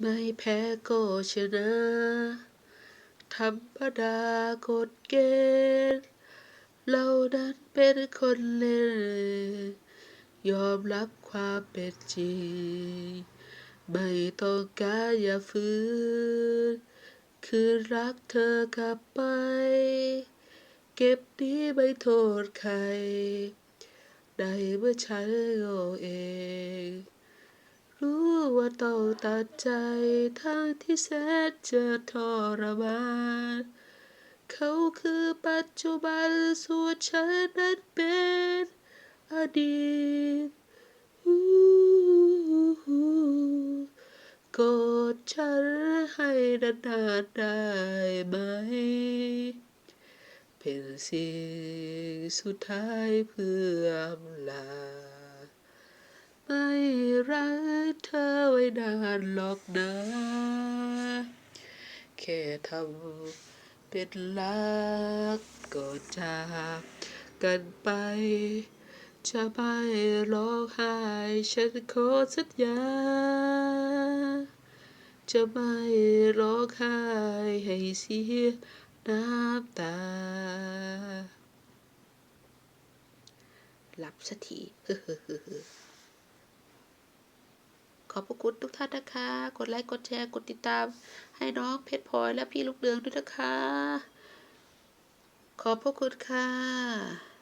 ไม่แพ้ก็ชนะ ธรรมดากฎเกณฑ์เรานั้นเป็นคนเล่นยอมรับความเป็นจริง ไม่ต้องการอย่าฝืน คืนรักเธอกลับไป เก็บนี้ไม่โทษใคร ได้เมื่อฉันโง่เอง ว่าต้องตัดใจทั้งที่แสนจะทรมานเขาคือปัจจุบันส่วนฉันนั้นเป็นอดีตกดฉันให้นานๆได้ไหม เป็นสิ่งสุดท้ายเพื่ออำลาไม่รัก เธอไว้นานหรอกนะแค่ทำเป็นรักก็จากกันไป จะไม่ร้องไห้ฉันขอสัญญา จะไม่ร้องไห้ให้เสียน้ำตาหลับสักที ขอบพระคุณทุกท่านนะคะ กดไลค์ กดแชร์ กดติดตาม ให้น้องเพชรพลอยและพี่ลูกเดืองด้วยนะคะ ขอบพระคุณค่ะ